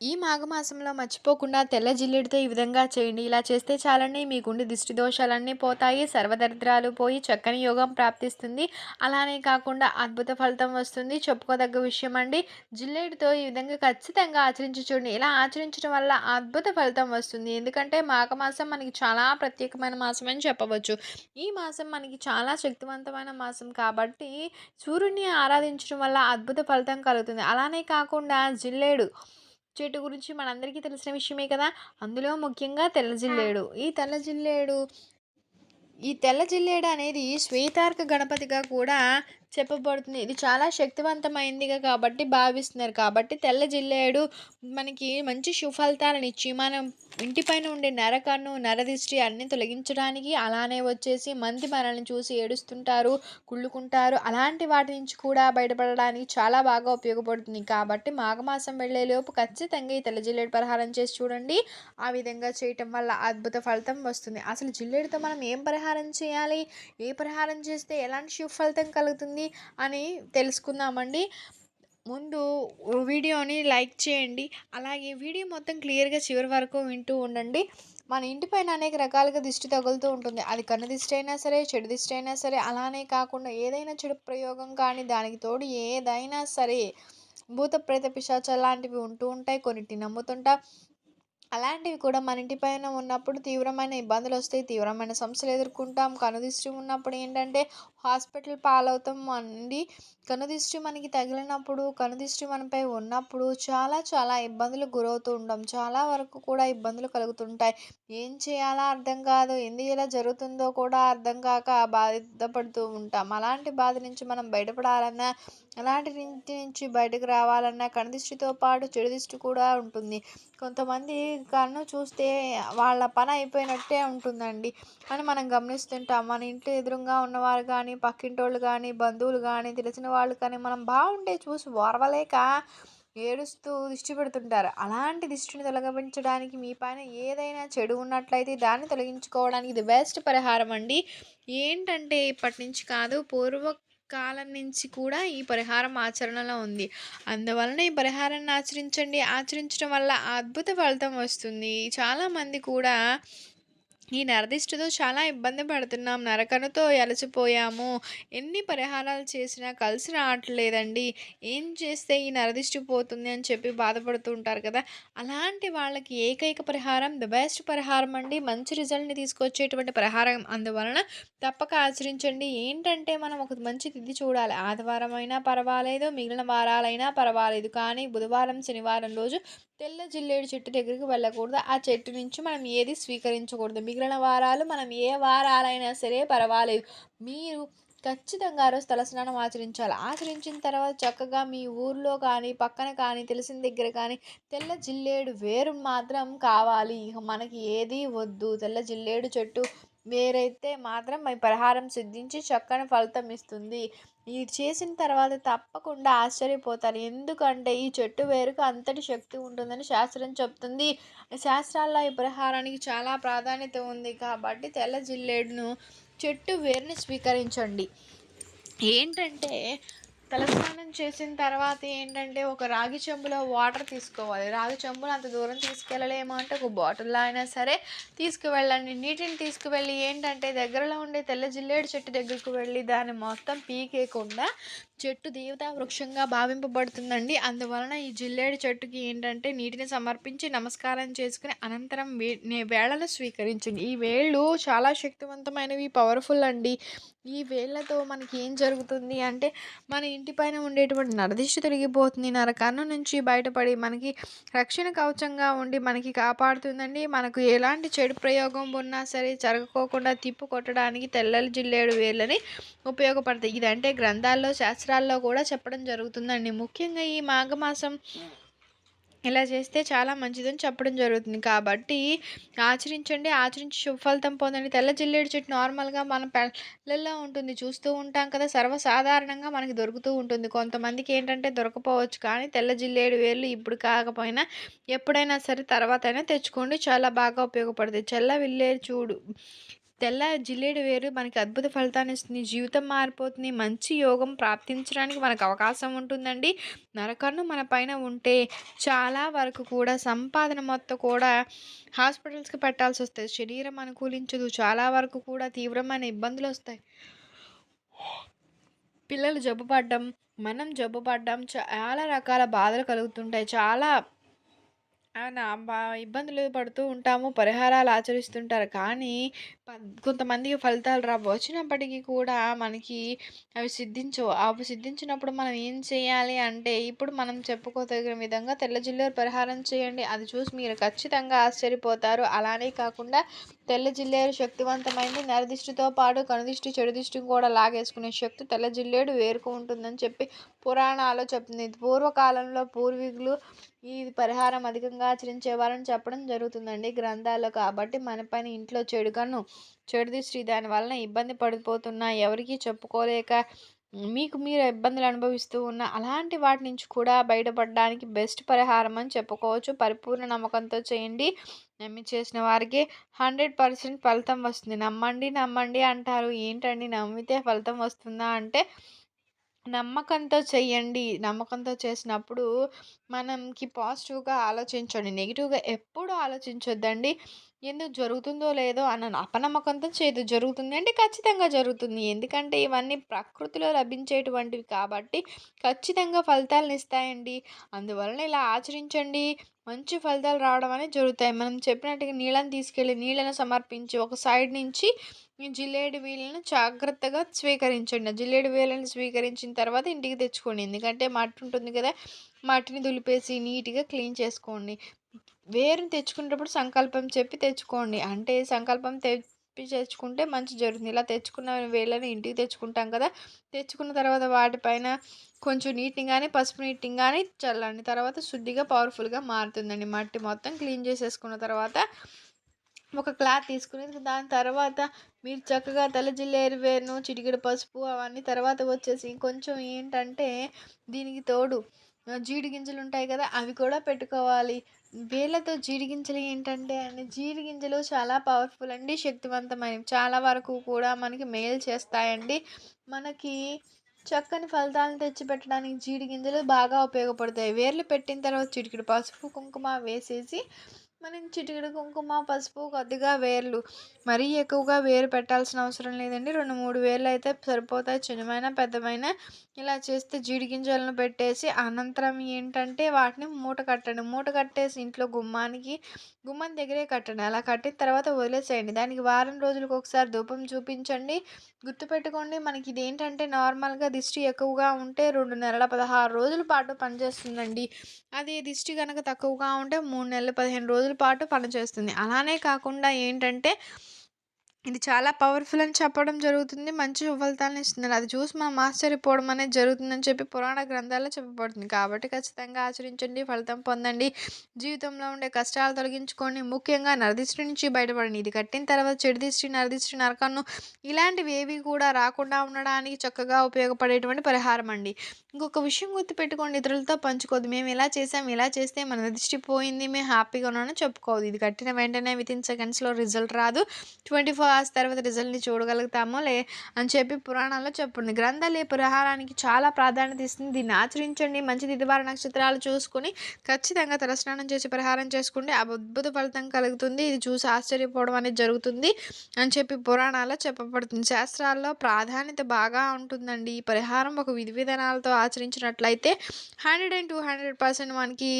ఈ మాఘమాసంలో మర్చిపోకుండా తెల్ల జిల్లెడితో ఈ విధంగా చేయండి. ఇలా చేస్తే చాలండి మీకుండి దిష్టి దోషాలన్నీ పోతాయి సర్వదరిద్రాలు పోయి చక్కని యోగం ప్రాప్తిస్తుంది. అలానే కాకుండా అద్భుత ఫలితం వస్తుంది. చెప్పుకోదగ్గ విషయం అండి జిల్లేడుతో ఈ విధంగా ఖచ్చితంగా ఆచరించి చూడండి. ఇలా ఆచరించడం వల్ల అద్భుత ఫలితం వస్తుంది. ఎందుకంటే మాఘమాసం మనకి చాలా ప్రత్యేకమైన మాసం అని చెప్పవచ్చు. ఈ మాసం మనకి చాలా శక్తివంతమైన మాసం కాబట్టి సూర్యుని ఆరాధించడం వల్ల అద్భుత ఫలితం కలుగుతుంది. అలానే కాకుండా జిల్లేడు చెట్టు గురించి మనందరికీ తెలిసిన విషయమే కదా! అందులో ముఖ్యంగా తెల్ల జిల్లేడు. ఈ తెల్ల జిల్లేడు ఈ తెల్ల జిల్లేడు అనేది శ్వేతార్క గణపతిగా కూడా చెప్పబడుతుంది. ఇది చాలా శక్తివంతమైందిగా కాబట్టి భావిస్తున్నారు. కాబట్టి తెల్ల జిల్లేడు మనకి మంచి సుఫలితాలను ఇచ్చి మనం ఇంటిపైన ఉండే నరకన్ను నరదిష్టి అన్ని తొలగించడానికి అలానే వచ్చేసి మంది మనల్ని చూసి ఏడుస్తుంటారు కుళ్ళుకుంటారు. అలాంటి వాటి నుంచి కూడా బయటపడడానికి చాలా బాగా ఉపయోగపడుతుంది. కాబట్టి మాఘమాసం వెళ్ళేలోపు ఖచ్చితంగా ఈ తెల్ల జిల్లేడు పరిహారం చేసి చూడండి. ఆ విధంగా చేయటం వల్ల అద్భుత ఫలితం వస్తుంది. అసలు జిల్లేడుతో మనం ఏం పరిహారం చేయాలి? ఏ పరిహారం చేస్తే ఎలాంటి సుఫలితం కలుగుతుంది? కలుగుతుంది అని తెలుసుకుందామండి. ముందు వీడియోని లైక్ చేయండి. అలాగే వీడియో మొత్తం క్లియర్గా చివరి వరకు వింటూ ఉండండి. మన ఇంటిపైన అనేక రకాలుగా దిష్టి తగులుతూ ఉంటుంది. అది కన్ను దిష్టి అయినా సరే చెడు దిష్టి అయినా సరే అలానే కాకుండా ఏదైనా చెడు ప్రయోగం కానీ దానికి తోడు ఏదైనా సరే భూత ప్రేత పిశాచ లాంటివి ఉంటూ ఉంటాయి. కొన్నిటిని నమ్ముతుంటా అలాంటివి కూడా మన ఇంటి పైన ఉన్నప్పుడు తీవ్రమైన ఇబ్బందులు వస్తాయి. తీవ్రమైన సమస్యలు ఎదుర్కొంటాం. కనుదిష్టి ఉన్నప్పుడు ఏంటంటే హాస్పిటల్ పాలవుతాం అండి. కనుదిష్టి మనకి తగిలినప్పుడు కనుదిష్టి మనపై ఉన్నప్పుడు చాలా చాలా ఇబ్బందులు గురవుతూ ఉంటాం. చాలా వరకు కూడా ఇబ్బందులు కలుగుతుంటాయి. ఏం చేయాలో అర్థం కాదు. ఎందుకు ఇలా జరుగుతుందో కూడా అర్థం కాక బాధపడుతూ ఉంటాం. అలాంటి బాధ నుంచి మనం బయటపడాలన్నా అలాంటి ఇంటి నుంచి బయటకు రావాలన్నా కనుదిష్టితో పాటు చెడు దిష్టి కూడా ఉంటుంది. కొంతమంది కన్ను చూస్తే వాళ్ళ పని అయిపోయినట్టే ఉంటుందండి. అని మనం గమనిస్తుంటాం. మన ఇంటి ఎదురుగా ఉన్నవారు కానీ పక్కింటోళ్ళు కానీ బంధువులు కానీ తెలిసిన వాళ్ళు కానీ మనం బాగుంటే చూసి ఓర్వలేక ఏడుస్తూ దిష్టి పెడుతుంటారు. అలాంటి దిష్టిని తొలగించడానికి మీ పైన ఏదైనా చెడు ఉన్నట్లయితే దాన్ని తొలగించుకోవడానికి ఇది బెస్ట్ పరిహారం అండి. ఏంటంటే ఇప్పటి నుంచి కాదు పూర్వ కాలం నుంచి కూడా ఈ పరిహారం ఆచరణలో ఉంది. అందువలన ఈ పరిహారాన్ని ఆచరించండి. ఆచరించడం వల్ల అద్భుత ఫలితం వస్తుంది. చాలామంది కూడా ఈ నరదిష్టితో చాలా ఇబ్బంది పడుతున్నాం. నరకనుతో అలసిపోయాము. ఎన్ని పరిహారాలు చేసినా కలిసి రావట్లేదండి. ఏం చేస్తే ఈ నరదిష్టి పోతుంది అని చెప్పి బాధపడుతూ ఉంటారు కదా. అలాంటి వాళ్ళకి ఏకైక పరిహారం ద బెస్ట్ పరిహారం అండి. మంచి రిజల్ట్ని తీసుకొచ్చేటువంటి పరిహారం. అందువలన తప్పక ఆచరించండి. ఏంటంటే మనం ఒక మంచి తిథి చూడాలి. ఆదివారం అయినా పర్వాలేదు మిగిలిన వారాలైనా పర్వాలేదు. కానీ బుధవారం శనివారం రోజు తెల్ల జిల్లేడు చెట్టు దగ్గరికి వెళ్ళకూడదు. ఆ చెట్టు నుంచి మనం ఏది స్వీకరించకూడదు. మిగిలిన వారాలు మనం ఏ వారాలైనా సరే పర్వాలేదు. మీరు ఖచ్చితంగా రోజు తలస్నానం ఆచరించాలి. ఆచరించిన తర్వాత చక్కగా మీ ఊర్లో కానీ పక్కన కానీ తెలిసిన దగ్గర కానీ తెల్ల జిల్లేడు వేరు మాత్రం కావాలి. ఇక మనకి ఏది వద్దు. తెల్ల జిల్లేడు చెట్టు వేరైతే మాత్రం మీ పరిహారం సిద్ధించి చక్కని ఫలితం ఇస్తుంది. ఇది చేసిన తర్వాత తప్పకుండా ఆశ్చర్యపోతారు. ఎందుకంటే ఈ చెట్టు వేరుకు అంతటి శక్తి ఉంటుందని శాస్త్రం చెప్తుంది. శాస్త్రాల్లో ఈ పరిహారానికి చాలా ప్రాధాన్యత ఉంది కాబట్టి తెల్ల జిల్లేడును చెట్టు వేరుని స్వీకరించండి. ఏంటంటే తలస్నానం చేసిన తర్వాత ఏంటంటే ఒక రాగి చెంబులో వాటర్ తీసుకోవాలి. రాగి చెంబులు అంత దూరం తీసుకెళ్ళలేము అంటే ఒక బాటిల్లో అయినా సరే తీసుకువెళ్ళండి. నీటిని తీసుకువెళ్ళి ఏంటంటే దగ్గరలో ఉండే తెల్ల జిల్లేడు చెట్టు దగ్గరకు వెళ్ళి దాన్ని మొత్తం పీకేయకుండా చెట్టు దేవతా వృక్షంగా భావింపబడుతుందండి. అందువలన ఈ జిల్లేడు చెట్టుకి ఏంటంటే నీటిని సమర్పించి నమస్కారం చేసుకుని అనంతరం వే వేళను స్వీకరించండి. ఈ వేళ్ళు చాలా శక్తివంతమైనవి పవర్ఫుల్ అండి. ఈ వేళ్ళతో మనకి ఏం జరుగుతుంది అంటే మన ఇంటి పైన ఉండేటువంటి నరదిష్టి తొలగిపోతుంది. నరకన్ను నుంచి బయటపడి మనకి రక్షణ కవచంగా ఉండి మనకి కాపాడుతుందండి. మనకు ఎలాంటి చెడు ప్రయోగం ఉన్నా సరే జరగకోకుండా తిప్పు కొట్టడానికి తెల్లలు జిల్లేడు వేళ్ళని ఉపయోగపడతాయి. ఇదంటే గ్రంథాల్లో శాస్త్రాల్లో కూడా చెప్పడం జరుగుతుందండి. ముఖ్యంగా ఈ మాఘమాసం ఇలా చేస్తే చాలా మంచిదని చెప్పడం జరుగుతుంది. కాబట్టి ఆచరించండి ఆచరించి శుభఫలితం పొందండి. తెల్ల జిల్లేడు చెట్టు నార్మల్గా మన పల్లెల్లో ఉంటుంది. చూస్తూ ఉంటాం కదా సర్వసాధారణంగా మనకి దొరుకుతూ ఉంటుంది. కొంతమందికి ఏంటంటే దొరకపోవచ్చు కానీ తెల్ల జిల్లేడు వేర్లు ఇప్పుడు కాకపోయినా ఎప్పుడైనా సరే తర్వాత అయినా తెచ్చుకోండి. చాలా బాగా ఉపయోగపడుతుంది. చెల్ల విల్లేరు చూడు తెల్ల జిల్లేడు వేరు. మనకి అద్భుత ఫలితాన్ని ఇస్తుంది. జీవితం మారిపోతుంది. మంచి యోగం ప్రాప్తించడానికి మనకు అవకాశం ఉంటుందండి. నరకన్ను మన పైన ఉంటే చాలా వరకు కూడా సంపాదన మొత్తం కూడా హాస్పిటల్స్కి పెట్టాల్సి వస్తుంది. శరీరం అనుకూలించదు. చాలా వరకు కూడా తీవ్రమైన ఇబ్బందులు వస్తాయి. పిల్లలు జబ్బు పడ్డం మనం జబ్బు పడ్డం చాలా రకాల బాధలు కలుగుతుంటాయి. చాలా బా ఇబ్బందులు పడుతూ ఉంటాము పరిహారాలు ఆచరిస్తుంటారు. కానీ కొంతమందికి ఫలితాలు రావు. వచ్చినప్పటికీ కూడా మనకి అవి సిద్ధించవు. అవి సిద్ధించినప్పుడు మనం ఏం చేయాలి అంటే ఇప్పుడు మనం చెప్పుకోదగిన విధంగా తెల్ల జిల్లేరు పరిహారం చేయండి. అది చూసి మీరు ఖచ్చితంగా ఆశ్చర్యపోతారు. అలానే కాకుండా తెల్ల జిల్లేరు శక్తివంతమైంది నరదిష్టితో పాటు కనుదిష్టి చెడు దిష్టిని కూడా లాగేసుకునే శక్తి తెల్ల జిల్లేడు వేరుకు ఉంటుందని చెప్పి పురాణాలు చెప్తుంది. పూర్వకాలంలో పూర్వీకులు ఈ పరిహారం అధికంగా ఆచరించేవారని చెప్పడం జరుగుతుందండి గ్రంథాల్లో కాబట్టి మన పైన ఇంట్లో చెడుగాను చెడు దాని వలన ఇబ్బంది పడిపోతున్నా ఎవరికీ చెప్పుకోలేక మీకు మీరు ఇబ్బందులు అనుభవిస్తూ ఉన్న అలాంటి వాటి నుంచి కూడా బయటపడడానికి బెస్ట్ పరిహారం అని చెప్పుకోవచ్చు. పరిపూర్ణ నమ్మకంతో చేయండి. నమ్మి చేసిన వారికి హండ్రెడ్ పర్సెంట్ ఫలితం వస్తుంది. నమ్మండి నమ్మండి అంటారు. ఏంటండి నమ్మితే ఫలితం వస్తుందా అంటే నమ్మకంతో చేయండి నమ్మకంతో చేసినప్పుడు మనకి పాజిటివ్గా ఆలోచించండి. నెగిటివ్గా ఎప్పుడు ఆలోచించొద్దండి. ఎందుకు జరుగుతుందో లేదో అన్న అపనమ్మకంతో చేయదు. జరుగుతుంది అంటే ఖచ్చితంగా జరుగుతుంది. ఎందుకంటే ఇవన్నీ ప్రకృతిలో లభించేటువంటివి కాబట్టి ఖచ్చితంగా ఫలితాలను ఇస్తాయండి. అందువలన ఇలా ఆచరించండి. మంచి ఫలితాలు రావడం అనేది జరుగుతాయి. మనం చెప్పినట్టుగా నీళ్ళని తీసుకెళ్ళి నీళ్ళను సమర్పించి ఒక సైడ్ నుంచి జిల్లేడు వేలను జాగ్రత్తగా స్వీకరించండి. జిల్లేడు వేలను స్వీకరించిన తర్వాత ఇంటికి తెచ్చుకోండి. ఎందుకంటే మట్టి ఉంటుంది కదా మట్టిని దులిపేసి నీట్గా క్లీన్ చేసుకోండి. వేరుని తెచ్చుకునేటప్పుడు సంకల్పం చెప్పి తెచ్చుకోండి. అంటే సంకల్పం తెప్పి తెచ్చుకుంటే మంచి జరుగుతుంది. ఇలా తెచ్చుకున్న వేళ్ళని ఇంటికి తెచ్చుకుంటాం కదా తెచ్చుకున్న తర్వాత వాటిపైన కొంచెం నీటిని కానీ పసుపు నీటిని కానీ చల్లండి. తర్వాత శుద్ధిగా పవర్ఫుల్గా మారుతుందండి. మట్టి మొత్తం క్లీన్ చేసేసుకున్న తర్వాత ఒక క్లాత్ తీసుకుని దాని తర్వాత మీరు చక్కగా తలజిల్లేరు వేరును చిటికెడు పసుపు అవన్నీ తర్వాత వచ్చేసి కొంచెం ఏంటంటే దీనికి తోడు జీడి గింజలు ఉంటాయి కదా అవి కూడా పెట్టుకోవాలి. వేళ్ళతో జీడి గింజలు ఏంటంటే అండి జీడి గింజలు చాలా పవర్ఫుల్ అండి శక్తివంతమైనవి. చాలా వరకు కూడా మనకి మేలు చేస్తాయండి. మనకి చక్కని ఫలితాలను తెచ్చిపెట్టడానికి జీడి గింజలు బాగా ఉపయోగపడతాయి. వేర్లు పెట్టిన తర్వాత చిటికెడు పసుపు కుంకుమ వేసేసి మనం చిటికెడు కుంకుమ పసుపు కొద్దిగా వేర్లు. మరీ ఎక్కువగా వేరు పెట్టాల్సిన అవసరం లేదండి. రెండు మూడు వేర్లు అయితే సరిపోతాయి. చిన్నమైన పెద్దమైన ఇలా చేస్తే జీడి గింజలను పెట్టేసి అనంతరం ఏంటంటే వాటిని మూట కట్టండి. మూట కట్టేసి ఇంట్లో గుమ్మానికి గుమ్మం దగ్గరే కట్టండి. అలా కట్టిన తర్వాత వదిలేసేయండి. దానికి వారం రోజులకు ఒకసారి ధూపం చూపించండి. గుర్తుపెట్టుకోండి మనకి ఇదేంటంటే నార్మల్గా దిష్టి ఎక్కువగా ఉంటే రెండు నెలల పదహారు రోజుల పాటు పనిచేస్తుందండి. అది దిష్టి కనుక తక్కువగా ఉంటే మూడు నెలల పదిహేను రోజులు పాటు పనిచేస్తుంది. అలానే కాకుండా ఏంటంటే ఇది చాలా పవర్ఫుల్ అని చెప్పడం జరుగుతుంది. మంచి ఫలితాలను ఇస్తుంది అది చూసి మనం ఆశ్చర్యపోవడం అనేది జరుగుతుందని చెప్పి పురాణ గ్రంథాల్లో చెప్పబడుతుంది. కాబట్టి ఖచ్చితంగా ఆచరించండి ఫలితం పొందండి. జీవితంలో ఉండే కష్టాలు తొలగించుకోండి. ముఖ్యంగా నరదిష్టి నుంచి బయటపడండి. ఇది కట్టిన తర్వాత చెడుదిష్టి నరదిష్టి నరకన్ను ఇలాంటివి ఏవి కూడా రాకుండా ఉండడానికి చక్కగా ఉపయోగపడేటువంటి పరిహారం అండి. ఇంకొక విషయం గుర్తుపెట్టుకోండి. ఇతరులతో పంచుకోవద్దు. మేము ఇలా చేసాం ఇలా చేస్తే మన దృష్టి పోయింది. మేము హ్యాపీగా ఉన్నామని చెప్పుకోవద్దు. ఇది కట్టిన వెంటనే విత్ ఇన్ సెకండ్స్లో రిజల్ట్ రాదు. ట్వంటీ ఫోర్ ఆశ తర్వాత రిజల్ట్ని చూడగలుగుతామో లే అని చెప్పి పురాణాల్లో చెప్పింది. గ్రంథాలే ఈ పురహారానికి చాలా ప్రాధాన్యత ఇస్తుంది. దీన్ని ఆచరించండి. మంచి దిదివార నక్షత్రాలు చూసుకుని ఖచ్చితంగా తలస్నానం చేసి పరిహారం చేసుకుంటే అద్భుత ఫలితం కలుగుతుంది. ఇది చూసి ఆశ్చర్యపోవడం అనేది జరుగుతుంది అని చెప్పి పురాణాల్లో చెప్పబడుతుంది. శాస్త్రాల్లో ప్రాధాన్యత బాగా ఉంటుందండి. ఈ పరిహారం ఒక విధి విధానాలతో ఆచరించినట్లయితే hundred and two hundred percent మనకి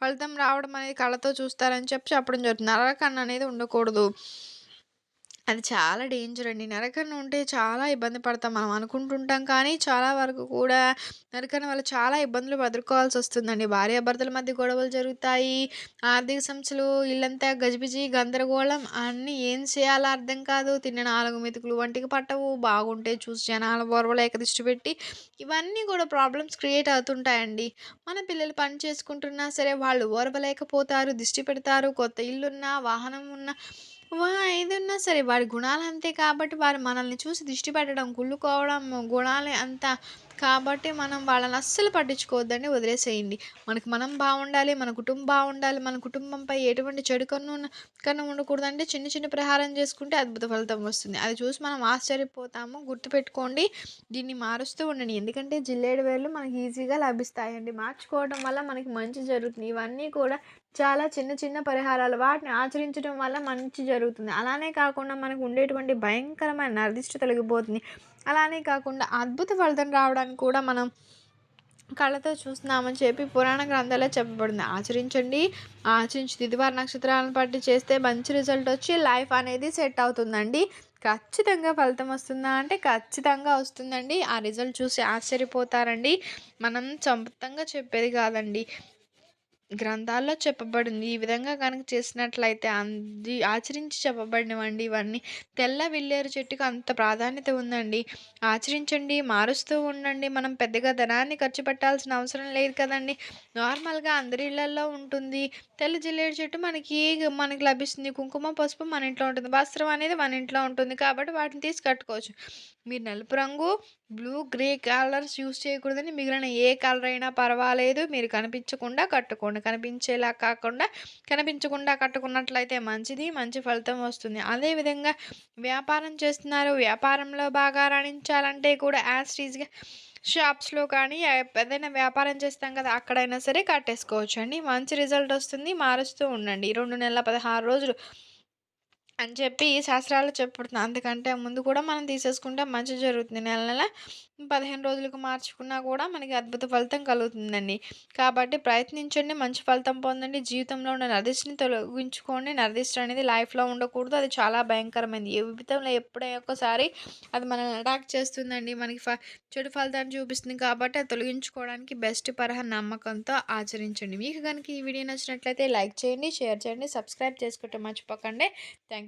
ఫలితం రావడం అనేది కళ్ళతో చూస్తారని చెప్పి చెప్పడం జరుగుతుంది. నరకన్ అనేది ఉండకూడదు. అది చాలా డేంజర్ అండి. నరకన్న ఉంటే చాలా ఇబ్బంది పడతాం. మనం అనుకుంటుంటాం కానీ చాలా వరకు కూడా నరకన్న వల్ల చాలా ఇబ్బందులు ఎదుర్కోవాల్సి వస్తుందండి. భార్యాభర్తల మధ్య గొడవలు జరుగుతాయి. ఆర్థిక సమస్యలు ఇల్లంతా గజిబిజి గందరగోళం అన్నీ ఏం చేయాలో అర్థం కాదు. తిన్న నాలుగు మెతుకులు వంటికి పట్టవు. బాగుంటే చూసి జనాలు ఓర్వలేక దృష్టి పెట్టి ఇవన్నీ కూడా ప్రాబ్లమ్స్ క్రియేట్ అవుతుంటాయండి. మన పిల్లలు పని చేసుకుంటున్నా సరే వాళ్ళు ఓర్వలేకపోతారు దిష్టి పెడతారు. కొత్త ఇల్లున్నా వాహనం ఉన్నా వా! ఏదున్నా సరే. వారి గుణాలు అంతే కాబట్టి వారు మనల్ని చూసి దిష్టి పెట్టడం కుళ్ళుకోవడం గుణాలే అంత కాబట్టి మనం వాళ్ళని అస్సలు పట్టించుకోవద్దని వదిలేసేయండి. మనకు మనం బాగుండాలి మన కుటుంబం బాగుండాలి మన కుటుంబంపై ఎటువంటి చెడు కన్ను కన్ను ఉండకూడదంటే చిన్న చిన్న ప్రహారం చేసుకుంటే అద్భుత ఫలితం వస్తుంది. అది చూసి మనం ఆశ్చర్యపోతాము. గుర్తుపెట్టుకోండి దీన్ని మారుస్తూ ఉండండి. ఎందుకంటే జిల్లేడు వేళ్ళు మనకి ఈజీగా లభిస్తాయండి. మార్చుకోవడం వల్ల మనకి మంచి జరుగుతుంది. ఇవన్నీ కూడా చాలా చిన్న చిన్న పరిహారాలు. వాటిని ఆచరించడం వల్ల మంచి జరుగుతుంది. అలానే కాకుండా మనకు ఉండేటువంటి భయంకరమైన నరదిష్టి తొలగిపోతుంది. అలానే కాకుండా అద్భుత ఫలితం రావడానికి కూడా మనం కళ్ళతో చూస్తున్నామని చెప్పి పురాణ గ్రంథాల్లో చెప్పబడింది. ఆచరించండి. ఆచరించి తిదివార నక్షత్రాలను బట్టి చేస్తే మంచి రిజల్ట్ వచ్చి లైఫ్ అనేది సెట్ అవుతుందండి. ఖచ్చితంగా ఫలితం వస్తుందా అంటే ఖచ్చితంగా వస్తుందండి. ఆ రిజల్ట్ చూసి ఆశ్చర్యపోతారండి. మనం సొంతంగా చెప్పేది కాదండి. గ్రంథాల్లో చెప్పబడింది. ఈ విధంగా కనుక చేసినట్లయితే అంది ఆచరించి చెప్పబడినవండి. ఇవన్నీ తెల్ల విల్లేరు చెట్టుకు అంత ప్రాధాన్యత ఉందండి. ఆచరించండి మారుస్తూ ఉండండి. మనం పెద్దగా ధనాన్ని ఖర్చు పెట్టాల్సిన అవసరం లేదు కదండి. నార్మల్గా అందరి ఇళ్ళలో ఉంటుంది. తెల్ల జిల్లేడు చెట్టు మనకి మనకి లభిస్తుంది. కుంకుమ పసుపు మన ఇంట్లో ఉంటుంది. వస్త్రం అనేది మన ఇంట్లో ఉంటుంది కాబట్టి వాటిని తీసి కట్టుకోవచ్చు. మీరు నలుపు రంగు బ్లూ గ్రే కలర్స్ యూస్ చేయకూడదని మిగిలిన ఏ కలర్ అయినా పర్వాలేదు. మీరు కనిపించకుండా కట్టుకోండి. కనిపించేలా కాకుండా కనిపించకుండా కట్టుకున్నట్లయితే మంచిది. మంచి ఫలితం వస్తుంది. అదేవిధంగా వ్యాపారం చేస్తున్నారు. వ్యాపారంలో బాగా రాణించాలంటే కూడా యాస్టీజ్గా షాప్స్లో కానీ ఏదైనా వ్యాపారం చేస్తాం కదా అక్కడైనా సరే కట్టేసుకోవచ్చు అండి మంచి రిజల్ట్ వస్తుంది. మారుస్తూ ఉండండి. రెండు నెలల పదహారు రోజులు అని చెప్పి శాస్త్రాలు చెప్పుడుతుంది అందుకంటే ముందు కూడా మనం తీసేసుకుంటే మంచి జరుగుతుంది. నెల నెల పదిహేను రోజులకు మార్చుకున్నా కూడా మనకి అద్భుత ఫలితం కలుగుతుందండి. కాబట్టి ప్రయత్నించండి మంచి ఫలితం పొందండి. జీవితంలో ఉన్న నరదిష్టిని తొలగించుకోండి. నరదిష్టి అనేది లైఫ్లో ఉండకూడదు. అది చాలా భయంకరమైనది. జీవితంలో ఎప్పుడే ఒక్కసారి అది మనల్ని అటాక్ చేస్తుందండి. మనకి ఫ చెడు ఫలితాన్ని చూపిస్తుంది కాబట్టి అది తొలగించుకోవడానికి బెస్ట్ పరహ నమ్మకంతో ఆచరించండి. మీకు కనుక ఈ వీడియో నచ్చినట్లయితే లైక్ చేయండి షేర్ చేయండి సబ్స్క్రైబ్ చేసుకోవటం మర్చిపోకండి. Thank